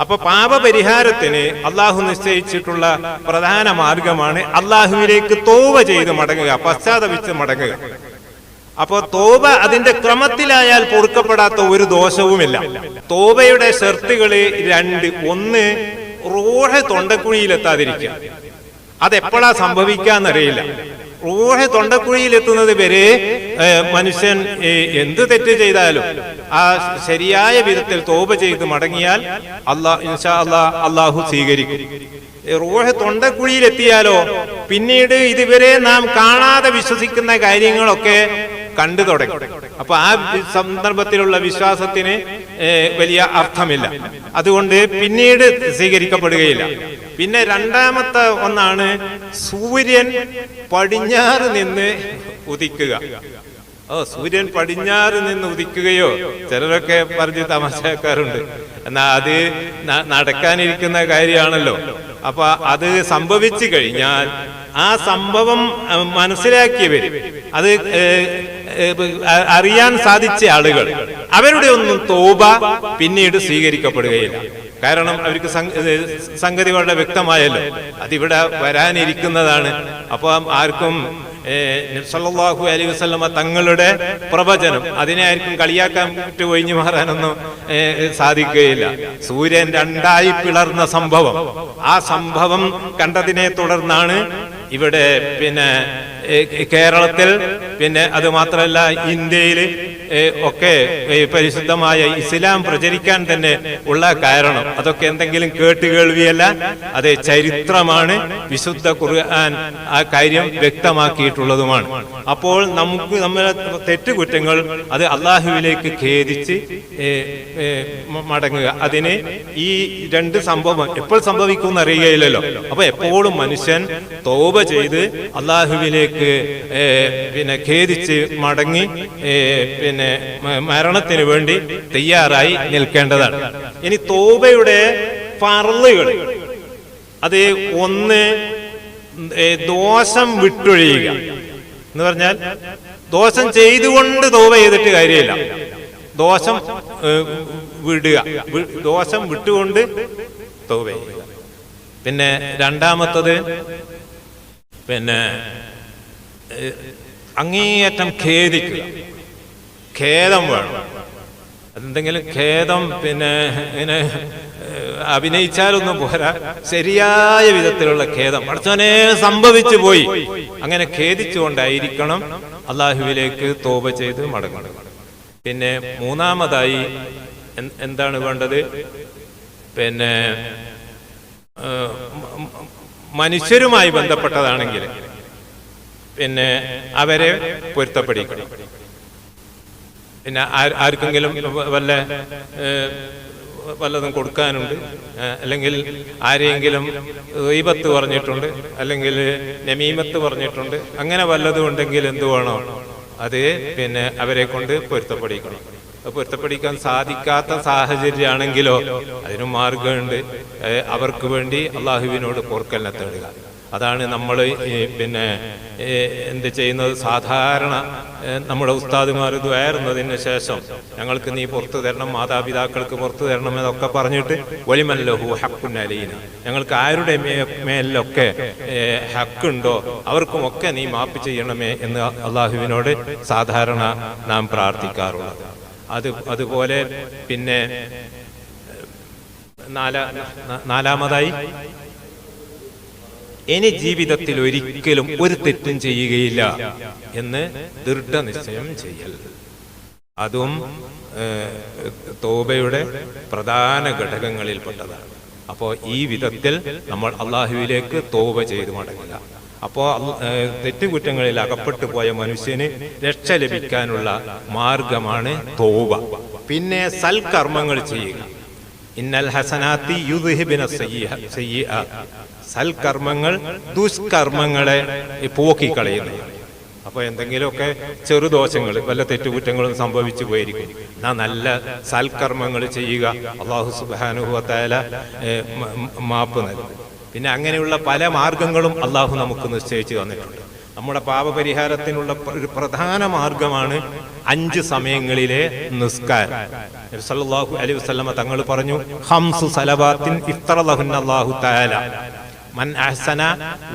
അപ്പൊ പാപപരിഹാരത്തിന് അള്ളാഹു നിശ്ചയിച്ചിട്ടുള്ള പ്രധാന മാർഗമാണ് അള്ളാഹുവിലേക്ക് തോവ ചെയ്ത് മടങ്ങുക പശ്ചാത്തപിച്ച് മടങ്ങുക. അപ്പോ തോബ അതിന്റെ ക്രമത്തിലായാൽ പൊറുക്കപ്പെടാത്ത ഒരു ദോഷവുമില്ല. തോബയുടെ ഷർത്തുകൾ രണ്ട് ഒന്ന് റോഹ തൊണ്ടക്കുഴിയിലെത്താതിരിക്കുക. അതെപ്പോഴാ സംഭവിക്കാന്നറിയില്ല. റൂഹ് തൊണ്ടക്കുഴിയിലെത്തുന്നത് വരെ മനുഷ്യൻ എന്ത് തെറ്റ് ചെയ്താലും ആ ശരിയായ വിധത്തിൽ തോപ ചെയ്ത് മടങ്ങിയാൽ അള്ളാഹ് ഇൻഷാ അള്ളാ അള്ളാഹു സ്വീകരിക്കും. റൂഹ് തൊണ്ടക്കുഴിയിലെത്തിയാലോ പിന്നീട് ഇതുവരെ നാം കാണാതെ വിശ്വസിക്കുന്ന കാര്യങ്ങളൊക്കെ കണ്ടു തുടങ്ങി. അപ്പൊ ആ സന്ദർഭത്തിലുള്ള വിശ്വാസത്തിന് വലിയ അർത്ഥമില്ല. അതുകൊണ്ട് പിന്നീട് സ്വീകരിക്കപ്പെടുകയില്ല. പിന്നെ രണ്ടാമത്തെ ഒന്നാണ് സൂര്യൻ പടിഞ്ഞാറ് നിന്ന് ഉദിക്കുക. ഓ സൂര്യൻ പടിഞ്ഞാറ് നിന്ന് ഉദിക്കുകയോ? ചിലരൊക്കെ പറഞ്ഞ് തമാശക്കാരുണ്ട് എന്നാ അത് നടക്കാനിരിക്കുന്ന കാര്യമാണല്ലോ. അപ്പൊ അത് സംഭവിച്ചു കഴിഞ്ഞാൽ ആ സംഭവം മനസ്സിലാക്കിയവര് അത് അറിയാൻ സാധിച്ച ആളുകൾ. അവരുടെ ഒന്നും തോബ പിന്നീട് സ്വീകരിക്കപ്പെടുകയില്ല. കാരണം അവർക്ക് സംഗതി വളരെ വ്യക്തമായല്ലോ. അതിവിടെ വരാനിരിക്കുന്നതാണ്. അപ്പോൾ ആർക്കും ാഹു അലൈഹി വസല്ലമ തങ്ങളുടെ പ്രവചനം അതിനെ ആർക്കും കളിയാക്കാൻ വിട്ട് ഒഴിഞ്ഞു മാറാനൊന്നും സാധിക്കുകയില്ല. സൂര്യൻ രണ്ടായി പിളർന്ന സംഭവം. ആ സംഭവം കണ്ടതിനെ തുടർന്നാണ് ഇവിടെ പിന്നെ കേരളത്തിൽ പിന്നെ അത് മാത്രമല്ല ഇന്ത്യയിൽ ഒക്കെ പരിശുദ്ധമായ ഇസ്ലാം പ്രചരിക്കാൻ തന്നെ ഉള്ള കാരണം. അതൊക്കെ എന്തെങ്കിലും കേട്ടുകേൾവിയല്ല അത് ചരിത്രമാണ്. വിശുദ്ധ ഖുർആൻ ആ കാര്യം വ്യക്തമാക്കിയിട്ടുള്ളതുമാണ്. അപ്പോൾ നമുക്ക് നമ്മളെ തെറ്റുകുറ്റങ്ങൾ അത് അള്ളാഹുവിലേക്ക് ഖേദിച്ച് മടങ്ങുക. അതിന് ഈ രണ്ട് സംഭവം എപ്പോൾ സംഭവിക്കും അറിയുകയില്ലല്ലോ. അപ്പൊ എപ്പോഴും മനുഷ്യൻ തോപ ചെയ്ത് അള്ളാഹുവിലേക്ക് പിന്നെ ഖേദിച്ച് മടങ്ങി ഏഹ്, പിന്നെ മരണത്തിന് വേണ്ടി തയ്യാറായി നിൽക്കേണ്ടതാണ്. ഇനി തോബയുടെ ഫറലുകൾ അത് ഒന്ന് ദോഷം വിട്ടൊഴിയുക. എന്ന് പറഞ്ഞാൽ ദോഷം ചെയ്തുകൊണ്ട് തോബ ചെയ്തിട്ട് കാര്യമില്ല. ദോഷം വിടുക. ദോഷം വിട്ടുകൊണ്ട് തോപ ചെയ്യുക. പിന്നെ രണ്ടാമത്തത് പിന്നെ അങ്ങേയറ്റം ഖേദിക്കുക. ഖേദം വേണം. എന്തെങ്കിലും ഖേദം പിന്നെ ഇങ്ങനെ അഭിനയിച്ചാലൊന്നും പോരാ. ശരിയായ വിധത്തിലുള്ള ഖേദം. അടച്ചവനെ സംഭവിച്ചു പോയി. അങ്ങനെ ഖേദിച്ചുകൊണ്ടായിരിക്കണം അള്ളാഹുവിലേക്ക് തോപ ചെയ്ത് മടങ്ങണം പിന്നെ മൂന്നാമതായി എന്താണ് വേണ്ടത്? പിന്നെ മനുഷ്യരുമായി ബന്ധപ്പെട്ടതാണെങ്കിൽ പിന്നെ അവരെ പൊരുത്തപ്പെടിക്കണം. പിന്നെ ആർ- ആർക്കെങ്കിലും വല്ല വല്ലതും കൊടുക്കാനുണ്ട് അല്ലെങ്കിൽ ആരെയെങ്കിലും ദൈവത്ത് പറഞ്ഞിട്ടുണ്ട് അല്ലെങ്കിൽ നമീമത്ത് പറഞ്ഞിട്ടുണ്ട് അങ്ങനെ വല്ലതും ഉണ്ടെങ്കിൽ എന്ത് വേണോ അത് പിന്നെ അവരെ കൊണ്ട് പൊരുത്തപ്പെടിക്കണം. പൊരുത്തപ്പെടിക്കാൻ സാധിക്കാത്ത സാഹചര്യമാണെങ്കിലോ അതിനും മാർഗമുണ്ട് അവർക്ക് വേണ്ടി അള്ളാഹുവിനോട് പോർക്കലിനെ തേടുക. അതാണ് നമ്മൾ പിന്നെ എന്ത് ചെയ്യുന്നത്? സാധാരണ നമ്മുടെ ഉസ്താദുമാർ ദ്വയറുന്നതിന് ശേഷം ഞങ്ങൾക്ക് നീ പുറത്തു തരണം മാതാപിതാക്കൾക്ക് പുറത്തു തരണം എന്നൊക്കെ പറഞ്ഞിട്ട് ഒലിമല്ലഹു ഹക്കുനലീന ഞങ്ങൾക്ക് ആരുടെ മേലൊക്കെ ഹക്കുണ്ടോ അവർക്കുമൊക്കെ നീ മാപ്പ് ചെയ്യണമേ എന്ന് അള്ളാഹുവിനോട് സാധാരണ നാം പ്രാർത്ഥിക്കാറുള്ളത്. അത് അതുപോലെ പിന്നെ നാലാ നാലാമതായി ഇനി ജീവിതത്തിൽ ഒരിക്കലും ഒരു തെറ്റും ചെയ്യുകയില്ല എന്ന് ദൃഢനിശ്ചയം ചെയ്യൽ. അതും തോബയുടെ പ്രധാന ഘടകങ്ങളിൽപ്പെട്ടതാണ്. അപ്പോൾ ഈ വിധത്തിൽ നമ്മൾ അള്ളാഹുവിലേക്ക് തോബ ചെയ്ത് മടങ്ങുക. അപ്പോൾ തെറ്റുകുറ്റങ്ങളിൽ അകപ്പെട്ടു പോയ മനുഷ്യന് രക്ഷ ലഭിക്കാനുള്ള മാർഗമാണ് തോബ. പിന്നെ സൽക്കർമ്മങ്ങൾ ചെയ്യുക. ഇന്നൽ ഹസനാത്തി സൽക്കർമ്മങ്ങൾ ദുഷ്കർമ്മങ്ങളെ പോക്കിക്കളയുന്നു. അപ്പോൾ എന്തെങ്കിലുമൊക്കെ ചെറുദോഷങ്ങൾ വല്ല തെറ്റുകുറ്റങ്ങളും സംഭവിച്ചു പോയിരിക്കും. നാ നല്ല സൽക്കർമ്മങ്ങൾ ചെയ്യുക. അള്ളാഹു സുബാനുഭവത്തായ മാപ്പ് നൽകും. പിന്നെ അങ്ങനെയുള്ള പല മാർഗങ്ങളും അള്ളാഹു നമുക്ക് നിശ്ചയിച്ചു തന്നിട്ടുണ്ട്. നമ്മുടെ പാപപരിഹാരത്തിനുള്ള ഒരു പ്രധാന മാർഗമാണ് അഞ്ച് സമയങ്ങളിലെ നിസ്കാരം. നബി സല്ലല്ലാഹു അലൈഹി വസല്ലമ തങ്ങൾ പറഞ്ഞു ഹംസു സലവാത്തിൻ ഇത്ര അള്ളാഹു തആല. من أحسن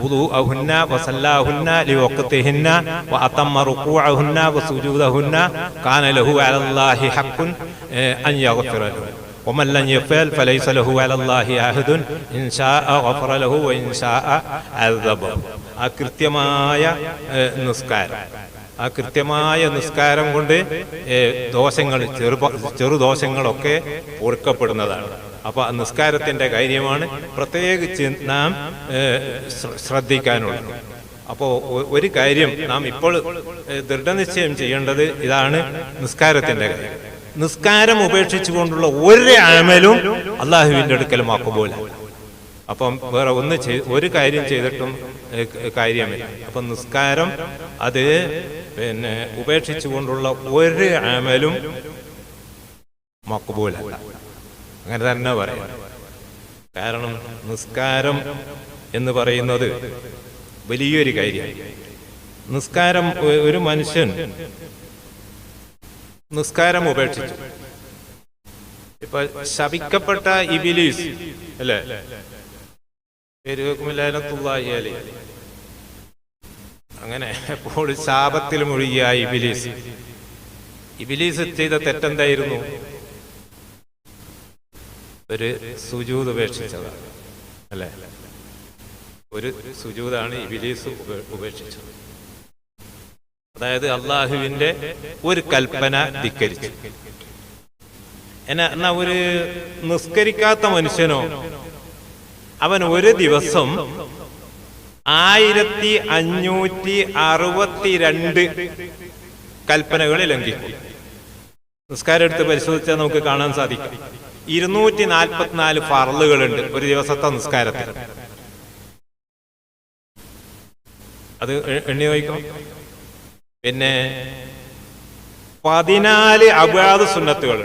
وضوءهن وصلاهن لوقتهن وأتم ركوعهن وسجودهن كان له على الله حق آه، أن يغفر له ومن لم يفعل فليس له على الله عهد إن شاء غفر له وإن شاء عذبه ആ കൃത്യമായ ഏഹ്, നിസ്കാരം ആ കൃത്യമായ നിസ്കാരം കൊണ്ട് ഏഹ്, ദോഷങ്ങൾ ചെറു ചെറുദോഷങ്ങളൊക്കെ പൊറുക്കപ്പെടുന്നതാണ് അപ്പൊ ആ നിസ്കാരത്തിന്റെ കാര്യമാണ് പ്രത്യേകിച്ച് നാം ശ്രദ്ധിക്കാനുള്ളത്. അപ്പോൾ ഒരു കാര്യം നാം ഇപ്പോൾ ദൃഢനിശ്ചയം ചെയ്യേണ്ടത് ഇതാണ് നിസ്കാരത്തിന്റെ കാര്യം. നിസ്കാരം ഉപേക്ഷിച്ചുകൊണ്ടുള്ള ഒരു അമലും അള്ളാഹുവിന്റെ അടുക്കൽ മാക്കുപോലെ അപ്പം വേറെ ഒന്ന് ഒരു കാര്യം ചെയ്തിട്ടും കാര്യമില്ല. അപ്പം നിസ്കാരം അത് പിന്നെ ഉപേക്ഷിച്ചുകൊണ്ടുള്ള ഒരു ആമലും മക്കുപോലല്ല അങ്ങനെ തന്നെ പറയാം. കാരണം നിസ്കാരം എന്ന് പറയുന്നത് വലിയൊരു കാര്യമാണ് നിസ്കാരം ഒരു മനുഷ്യൻ നിസ്കാരം ഉപേക്ഷിച്ചു. ഇപ്പൊ ശപിക്കപ്പെട്ട ഇബിലീസ് അല്ലേ? പേര് കേൾക്കുമില്ലാത്തുള്ളാഹി അങ്ങനെ അപ്പോൾ ശാപത്തിൽ മുഴുകിയ ഇബിലീസ്. ഇബിലീസ് ചെയ്ത തെറ്റെന്തായിരുന്നു? ഒരു സുജൂത് ഉപേക്ഷിച്ചതാണ് അല്ലേ? ഒരു സുജൂതാണ് ഇബിലീസ് ഉപേക്ഷിച്ചത്. അതായത് അള്ളാഹുവിന്റെ ഒരു കൽപ്പന ധിക്കരിച്ചു. എന്നാ ഒരു നിസ്കരിക്കാത്ത മനുഷ്യനോ അവൻ ഒരു ദിവസം ആയിരത്തി അഞ്ഞൂറ്റി അറുപത്തിരണ്ട് കൽപ്പനകൾ ലംഘിക്കും. നിസ്കാരം എടുത്ത് പരിശോധിച്ചാൽ നമുക്ക് കാണാൻ സാധിക്കും. ഇരുന്നൂറ്റി നാൽപ്പത്തിനാല് ഫറലുകളുണ്ട് ഒരു ദിവസത്തെ നിസ്കാരത്തിൽ. അത് എണ്ണി നോക്കാം പിന്നെ പതിനാല് അബാദ് സുന്നത്തുകൾ.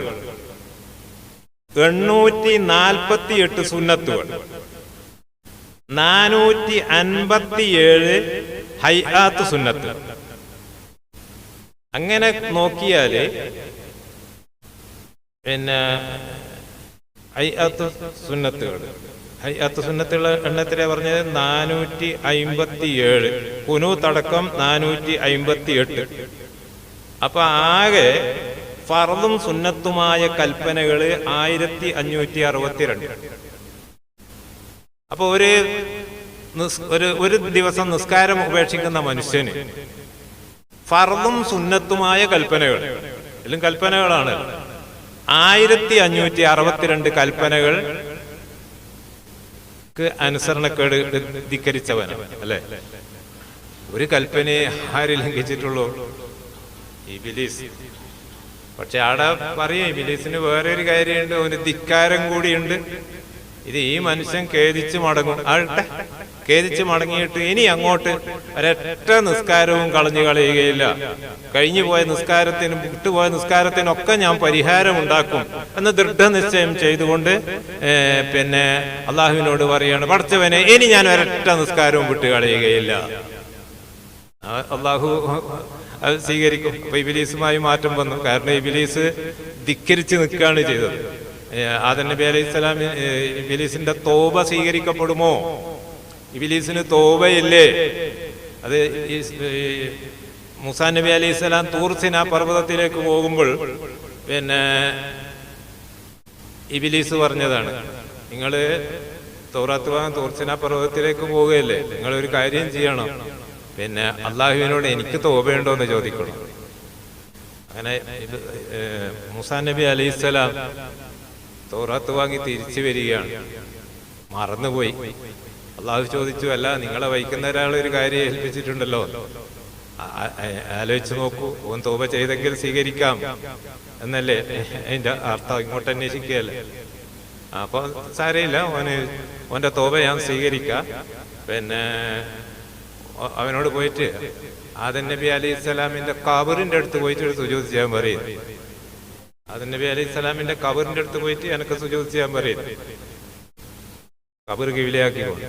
എണ്ണൂറ്റി നാൽപ്പത്തി എട്ട് സുന്നത്തുകൾ. നാനൂറ്റി അൻപത്തിയേഴ് ഹൈആത്ത് സുന്നത്ത്. അങ്ങനെ നോക്കിയാൽ പിന്നെ ഹൈആത്ത് സുന്നത്തുകൾ. ഹൈആത്ത് സുന്നത്തുകളുടെ എണ്ണത്തിലെ പറഞ്ഞത് നാനൂറ്റി അയിമ്പത്തി ഏഴ് കുനൂത്തടക്കം നാനൂറ്റി അയിമ്പത്തി എട്ട് അപ്പൊ ആകെ ഫറതും സുന്നത്തുമായ കൽപ്പനകൾ ആയിരത്തി അഞ്ഞൂറ്റി അറുപത്തിരണ്ട് അപ്പൊ ഒരു ഒരു ഒരു ദിവസം നിസ്കാരം ഉപേക്ഷിക്കുന്ന മനുഷ്യന് ഫറതും സുന്നത്തുമായ കൽപ്പനകൾ. എല്ലാം കൽപ്പനകളാണ്. ആയിരത്തി അഞ്ഞൂറ്റി അറുപത്തിരണ്ട് കൽപ്പനകൾ അനുസരണക്കേട് ധിക്കരിച്ചവൻ അല്ലെ? ഒരു കൽപ്പനയെ ആര് ലംഘിച്ചിട്ടുള്ളൂ? ഇബിലീസ്. പക്ഷെ ആടെ പറയും ഇബിലീസിന് വേറെ ഒരു കാര്യമുണ്ട് ഒരു ധിക്കാരം കൂടിയുണ്ട്. ഇത് ഈ മനുഷ്യൻ ഖേദിച്ച് മടങ്ങും. ആട്ടെ ഖേദിച്ച് മടങ്ങിയിട്ട് ഇനി അങ്ങോട്ട് ഒരൊറ്റ നിസ്കാരവും കളഞ്ഞു കളയുകയില്ല. കഴിഞ്ഞു പോയ നിസ്കാരത്തിനും വിട്ടുപോയ നിസ്കാരത്തിനൊക്കെ ഞാൻ പരിഹാരം ഉണ്ടാക്കും എന്ന് ദൃഢനിശ്ചയം ചെയ്തുകൊണ്ട് പിന്നെ അള്ളാഹുവിനോട് പറയാണ് പഠിച്ചവനെ ഇനി ഞാൻ ഒരൊറ്റ നിസ്കാരവും വിട്ടു കളയുകയില്ല. അള്ളാഹു അത് സ്വീകരിക്കും. അപ്പൊ ഇബിലീസുമായി മാറ്റം വന്നു. കാരണം ഇബിലീസ് ധിക്കരിച്ച് നിൽക്കുകയാണ് ചെയ്തത്. ആദൻ ആദം നബി അലൈഹി സ്വലാം ഇബിലീസിന്റെ തോബ സ്വീകരിക്കപ്പെടുമോ? ഇബിലീസിന് തോവയില്ലേ? അത് മുസാ നബി അലൈഹി സ്വലാം തൂർസിന പർവതത്തിലേക്ക് പോകുമ്പോൾ പിന്നെ ഇബിലീസ് പറഞ്ഞതാണ് നിങ്ങൾ തൗറാത്ത് വാങ്ങാൻ തൂർസിന പർവതത്തിലേക്ക് പോവുകയല്ലേ? നിങ്ങൾ ഒരു കാര്യം ചെയ്യണം. പിന്നെ അള്ളാഹുവിനോട് എനിക്ക് തോപയുണ്ടോ എന്ന് ചോദിക്കണം. അങ്ങനെ മൂസാ നബി അലൈഹിസ്സലാം തോറാത്ത് വാങ്ങി തിരിച്ചു വരികയാണ്. മറന്നുപോയി. അള്ളാഹു ചോദിച്ചു അല്ല നിങ്ങളെ വഹിക്കുന്ന ഒരാൾ ഒരു കാര്യം ഏൽപ്പിച്ചിട്ടുണ്ടല്ലോ. ആലോചിച്ച് നോക്കൂ. ഓൻ തോപ ചെയ്തെങ്കിൽ സ്വീകരിക്കാം. എന്നല്ലേ? അതിന്റെ അർത്ഥം ഇങ്ങോട്ട് അന്വേഷിക്കുകയല്ലേ? അപ്പൊ സാരയില്ല ഓന് ഓന്റെ തോപ ഞാൻ സ്വീകരിക്കാം. പിന്നെ അവനോട് പോയിട്ട് ആദൻ നബി അലൈഹി സ്വലാമിന്റെ കബറിന്റെ അടുത്ത് പോയിട്ട് ഒരു ചെയ്യാൻ പറയും. ആദൻ നബി അലൈഹി സ്വലാമിന്റെ കബറിന്റെ അടുത്ത് പോയിട്ട് എനിക്ക് സുജൂത് ചെയ്യാൻ പറയും. കബർ കിവിലയാക്കിക്കൊണ്ട്.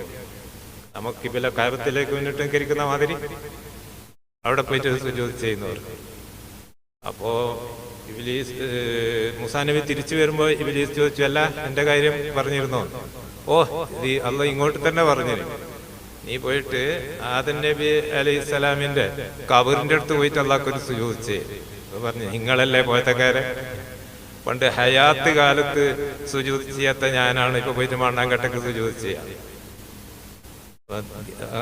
നമുക്ക് ഇപ്പം കയറത്തിലേക്ക് മുന്നിട്ട് കരിക്കുന്ന മാതിരി അവിടെ പോയിട്ട് സുജോതി ചെയ്യുന്നവർ. അപ്പോ ഇബിലീസ് മുസാനബി തിരിച്ചു വരുമ്പോ ഇബിലീസ് ചോദിച്ചു അല്ല എന്റെ കാര്യം പറഞ്ഞിരുന്നോ? ഓ ഇത് അല്ല ഇങ്ങോട്ട് തന്നെ പറഞ്ഞിരുന്നു നീ പോയിട്ട് ആദൻ നബി അലൈഹി സ്വലാമിന്റെ കബറിന്റെ അടുത്ത് പോയിട്ട് അള്ളാഹ്ക്കൊരു സുജൂത് പറഞ്ഞു നിങ്ങളല്ലേ പോയത്തക്കാരെ? പണ്ട് ഹയാത്ത് കാലത്ത് സുജൂത് ചെയ്യാത്ത ഞാനാണ് ഇപ്പൊ പോയിട്ട് മണ്ണാങ്കട്ടക്ക് സുജൂത് ചെയ്യാം.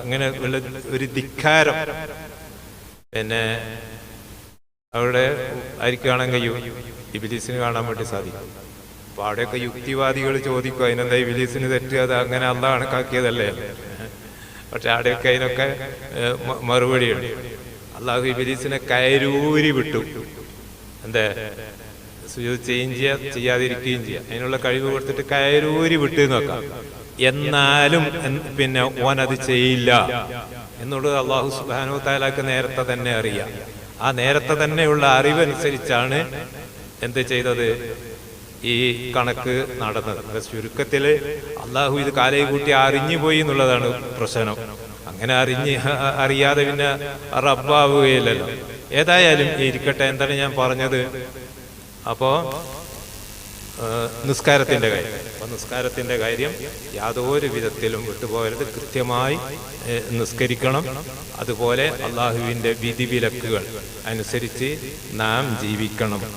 അങ്ങനെ ഉള്ള ഒരു ധിക്കാരം. പിന്നെ അവിടെ ആർക്ക് കഴിയും ഇബിലീസിന് കാണാൻ വേണ്ടി സാധിക്കും. അപ്പൊ അവിടെയൊക്കെ യുക്തിവാദികൾ ചോദിക്കും അതിനെന്താ ഇബിലീസിന് തെറ്റ്? അത് അങ്ങനെ അല്ല കണക്കാക്കിയതല്ലേ? പക്ഷെ അവിടെയൊക്കെ അതിനൊക്കെ മറുപടിയുണ്ട്. അള്ളാഹു ഇബിലീസിനെ കയരൂരി വിട്ടു. എന്താ? സുജൂദ് ചെയ്യുകയും ചെയ്യാം ചെയ്യാതിരിക്കുകയും ചെയ്യാം. അതിനുള്ള കഴിവ് കൊടുത്തിട്ട് കയറൂരി വിട്ടു നോക്കാം. എന്നാലും പിന്നെ ഓൻ അത് ചെയ്യില്ല. എന്നുള്ളത് അള്ളാഹു സുബാനു താലാക്ക് നേരത്തെ തന്നെ അറിയാം. ആ നേരത്തെ തന്നെയുള്ള അറിവനുസരിച്ചാണ് എന്ത് ചെയ്തത്? ഈ കണക്ക് നടന്നത്. ചുരുക്കത്തിൽ അള്ളാഹു ഇത് കാലയെ കൂട്ടി അറിഞ്ഞു പോയി എന്നുള്ളതാണ് പ്രശ്നം. അങ്ങനെ അറിഞ്ഞ് അറിയാതെ പിന്നെ റബ്ബാവുകയില്ലല്ലോ. ഏതായാലും ഇരിക്കട്ടെ എന്താണ് ഞാൻ പറഞ്ഞത്? അപ്പോ ആ, നിസ്കാരത്തിന്റെ കാര്യം. അപ്പൊ നിസ്കാരത്തിന്റെ കാര്യം യാതൊരു വിധത്തിലും വിട്ടുപോകരുത്. കൃത്യമായി നിസ്കരിക്കണം. അതുപോലെ അള്ളാഹുവിന്റെ വിധിവിലക്കുകൾ അനുസരിച്ച് നാം ജീവിക്കണം.